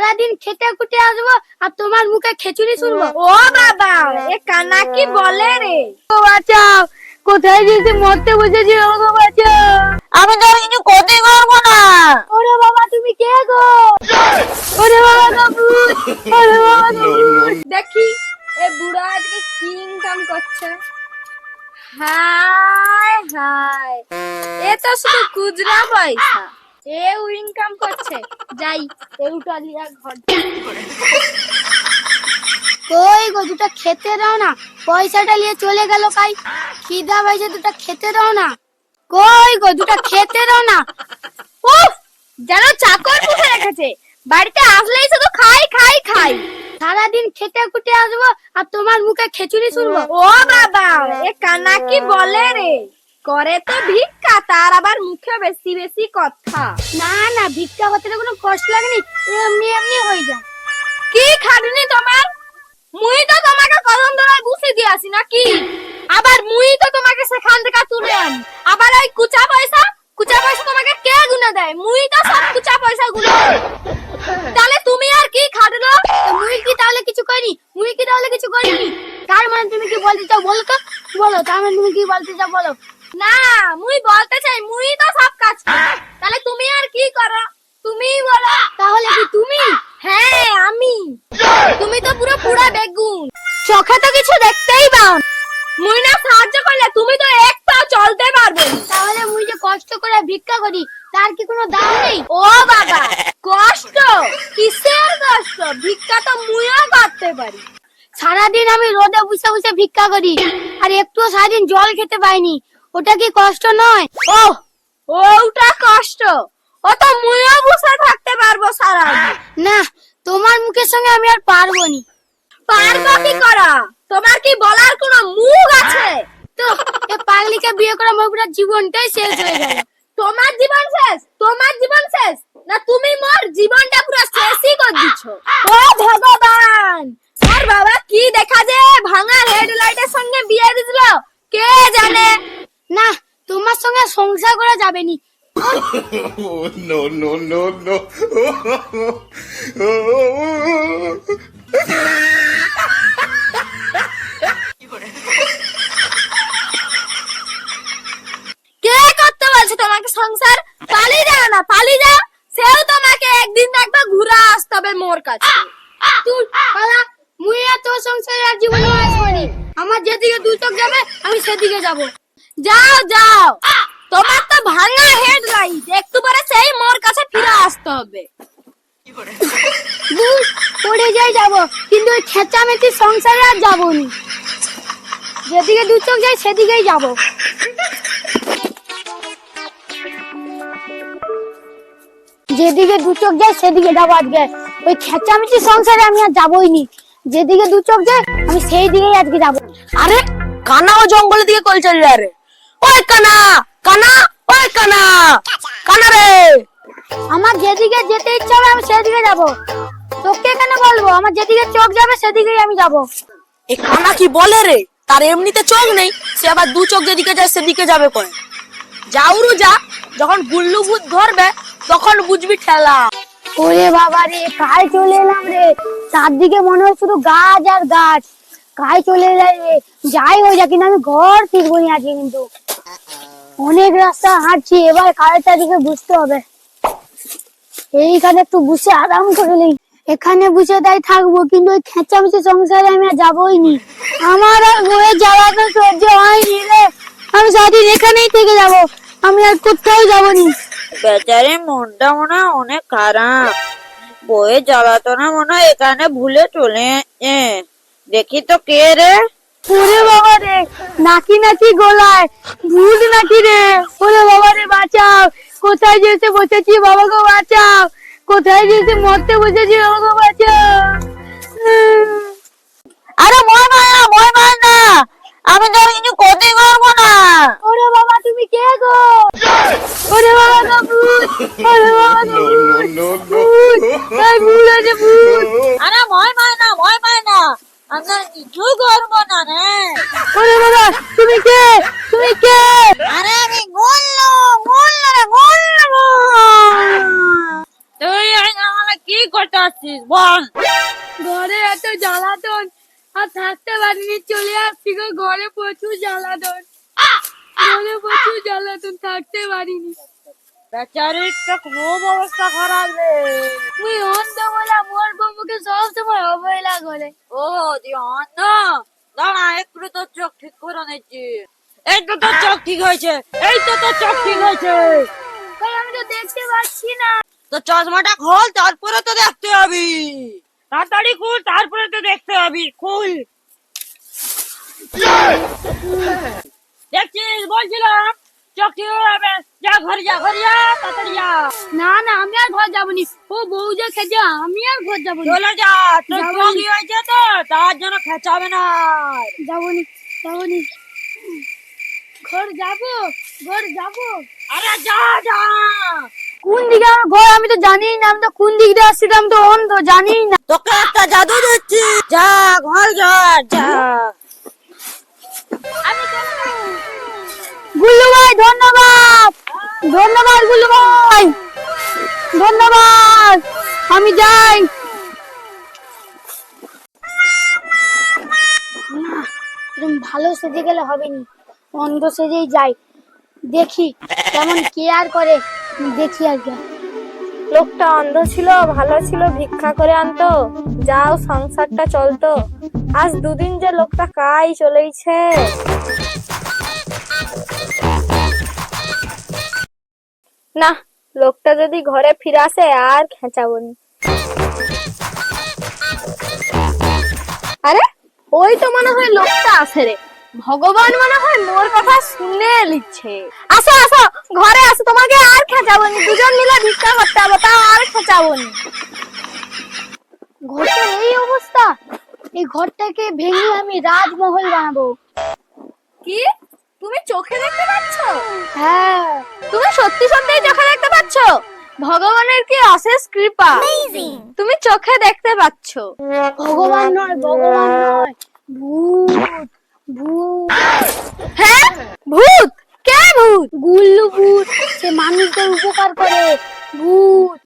সারাদিন খেতে খুঁটে আসব আর তোমার মুখে খেচুড়ি শুনব। ও বাবা এ কানা কি বলে রে? ও বাঁচাও কোথায় যেতে মরতে বসেছি আমাকে বাঁচাও আমি তো কিছু করতে পারব না। ওরে বাবা তুমি কে গো? ওরে বাবা ভূত ওরে বাবা ভূত। দেখি এ বুড়া আজকে কি ইনকাম করছে? হাই হাই এ তো শুধু খুচরা পয়সা। এও ইনকাম করছে। যাই এউটা লিয়া ঘর কই গো দুটা খেতে দাও না। পয়সাটা নিয়ে চলে গেল কাই। খিদা পাইছে দুটা খেতে দাও না। কই গো দুটা খেতে দাও না। উফ যেন চাকর পুষে রেখেছে। বাড়িতে আসলেই শুধু খাই খাই খাই। সারাদিন খেতে খুঁটে আসব আর তোমার মুখে খেচুড়ি শুনব। ও বাবা এ কানা কি বলে রে। করে তো ভিক্ষা তার আবার মুখে বেশি বেশি কথা। না না ভিক্ষা করতে তো কোনো কষ্ট লাগেনি। এমনি এমনি হয়ে যায়। কি খাটনি তোমার? মুই তো তোমাকে কলম ধরায় বুঝে দিয়ে নাকি? আবার মুই তো তোমাকে সেখান থেকে তুলে আনি। আবার ওই কুচা পয়সা? কুচা পয়সা তোমাকে কে গুনে দেয়? মুই তো সব কুচা পয়সা গুলো তাহলে তুমি আর কি খাটলো মুই কি তাহলে কিছু করিনি? মুই কি তাহলে কিছু করিনি? তার মানে তুমি কি বলতে চাও বলো তো? বলো তার মানে তুমি কি বলতে চাও বলো? না মুই বলতে চাই মুই তো সব কাজ করি। তাহলে তুমি আর কি করো? তুমিই বলো। তাহলে কি তুমি? হ্যাঁ আমি। তুমি তো পুরো পুরা বেগুন। চোখে তো কিছু দেখতেই পাও মুই না সাহায্য করলে তুমি তো এক পাও চলতে পারবে তাহলে মুই যে কষ্ট করে ভিক্ষা করি তার কি কোনো দাম নেই? ও বাবা কষ্ট। কিসের কষ্ট? ভিক্ষা তো মুইও করতে পারি। সারাদিন আমি রোদে বসে বসে ভিক্ষা করি আর একটুও সারাদিন জল খেতে পাইনি। ওটা কি কষ্ট নয়? ও ওটা কষ্ট। ও তো মুইও বসে থাকতে পারব সারা। না তোমার মুখের সঙ্গে আমি আর পারব নি। পারব কি করা? তোমার কি বলার কোনো মুখ আছে? তো এ পাগলিকে বিয়ে করা মোর পুরো জীবনটাই শেষ হয়ে গেল। তোমার জীবন শেষ? তোমার জীবন শেষ? না তুমি মোর জীবনটা পুরো শেষই করে দিচ্ছ। ও ভগবান! আর বাবা কি দেখা যে ভাঙা হেডলাইটের সঙ্গে বিয়ে দিছিল? কে জানে? না তোমার সঙ্গে সংসার করা যাবে নি। no, no, no, no. কে করতে বলছে তোমাকে সংসার? পালিয়ে যাও না পালিয়ে যাও। সেও তোমাকে একদিন দেখবে ঘুরে আসতে হবে মোর কাছে। তুই পালা মুই আর তোর সংসারে আর জীবনে আসব আমার যেদিকে দুই চোখ যাবে আমি সেদিকে যাব। যাও যাও। তোমার তো ভাঙা হেডলাইট একটু পরে সেই মোর কাছে ফিরে আসতে হবে। পড়ে যাই যাব। কিন্তু ওই খেঁচামেচি সংসারে আর যাব নি। যেদিকে দু চোখ যায় সেদিকেই যাব। যেদিকে দু চোখ যায় সেদিকে যাব আজকে। ওই খেঁচামেচি সংসারে আমি আর যাবোই নি। যেদিকে দু চোখ যায় আমি সেই দিকেই আজকে যাব। আরে কানা ও জঙ্গলের দিকে কল চল রে ওই কানা কানা ওই কানা কানা রে। আমার যেদিকে যেতে ইচ্ছা হবে আমি সেদিকে যাব। তোকে কেন বলব? আমার যেদিকে চোখ যাবে সেদিকেই আমি যাব। এ কানা কি বলে রে? তার এমনিতে চোখ নেই সে আবার দু চোখ যেদিকে যায় সেদিকে যাবে করে যাউরু যা যখন গুল্লু ভূত ধরবে তখন বুঝবি ঠেলা। ওরে বাবা রে কায় চলে এলাম রে। চারদিকে মনে হয় শুধু গাছ আর গাছ। কায় চলে এলাম রে। যাই হয়ে যা কিন্তু আমি ঘর ফিরবো নি আজকে কিন্তু। অনেক রাস্তা হাঁটছি, এবার কারের চারদিকে বুঝতে হবে। এইখানে একটু বসে আরাম করে নেই। এখানে বসে তাই থাকব, কিন্তু ওই খেঁচামেচি সংসারে আমি আর যাবোই নি। আমার আর বয়ে যাওয়া তো সহ্য হয়নি রে। আমি সারাদিন এখানেই থেকে যাব, আমি আর কোথাও যাব নি। বেচারে মনটা মনে হয় অনেক খারাপ। বয়ে জ্বালাতো না মনে হয় এখানে ভুলে চলে। দেখি তো কে রে? ওরে বাবা রে নাকি নাকি গোলায় ভূত নাকি রে? ওরে বাবা রে বাঁচাও। কোথায় যেতে বসেছি বাবা গো বাঁচাও। কোথায় যেতে মরতে বসেছি বাবা গো বাঁচাও। আরে ভয় পায় না ভয় পায় না। আমি তো কিছু করতে পারব না। ওরে বাবা তুমি কে গো? ওরে বাবা গো ভূত। ওরে বাবা গো ভূত। ভূত। ভূত। ঘরে প্রচুর জ্বালাতন থাকতে পারিনি। বেচারির তো খুব অবস্থা খারাপ রে। মুই অন্ধ বলা মোর বউকে সব সময় অবহেলা করে। ও দিওয়ান না দাঁড়া একটু তোর চোখ ঠিক করে নিচ্ছি। এই তো তোর চোখ ঠিক হয়েছে এই তো তোর চোখ ঠিক হয়েছে। কই আমি তো দেখতে পাচ্ছি না। তো চশমাটা খোল তারপরে তো দেখতে হবি তাড়াতাড়ি খুল তারপরে তো দেখতে হবি খুল। দেখছিস? বলছিলাম যা ঘরে যা ঘরে যা তাড়াতাড়ি যা। না না আমি আর ঘর যাবনি। ও বউ যে খেতে আমি আর ঘর চলে যা তোর যাব নি। হয়েছে তো তার জন্য খেঁচাবে না। ঘর যাব ঘর যাব। আরে যা যা। কোন দিকে আমার ঘর? আমি তো জানি না আমি তো কোন দিক দিয়ে আসছি আমি তো অন্ধ জানি না। তোকে একটা জাদু দিচ্ছি। যা ঘর যা যা আমি চলে যাব গুল্লু ভাই ধন্যবাদ। ধন্যবাদ গুল্লু ভাই ধন্যবাদ। আমি যাই। এরকম ভালো সেজে গেলে হবে নি অন্ধ সেজেই যাই। দেখি কেমন কেয়ার করে। দেখি আর লোকটা অন্ধ ছিল, ভালো ছিল, ভিক্ষা করে আনতো। যাও, সংসারটা চলতো। আজ দুদিন যে লোকটা কাই চলেইছে। না, লোকটা যদি ঘরে ফিরে আসে, আর খেঁচাবো আরে, ওই তো মনে হয় লোকটা আসে রে। ভগবান মনে হয় মোর কথা শুনে লিখছে আসো আসো, ঘরে আসো, তোমাকে আর খেঁচাবো দুজন মিলে ভিক্ষা করতে হবে, তাও আর খেঁচাবো নি। ঘরটার এই অবস্থা। এই ঘরটাকে ভেঙে আমি রাজমহল বানাবো। কি? তুমি চোখে দেখতে পাচ্ছ? হ্যাঁ। তুমি সত্যি সত্যি চোখে দেখতে পাচ্ছ? ভগবানের কি অশেষ কৃপা। তুমি চোখে দেখতে পাচ্ছ। ভগবান নয় ভগবান নয়। ভূত ভূত। হ্যাঁ? ভূত? কে ভূত? গুল্লু ভূত সে মানুষদের উপকার করে। ভূত।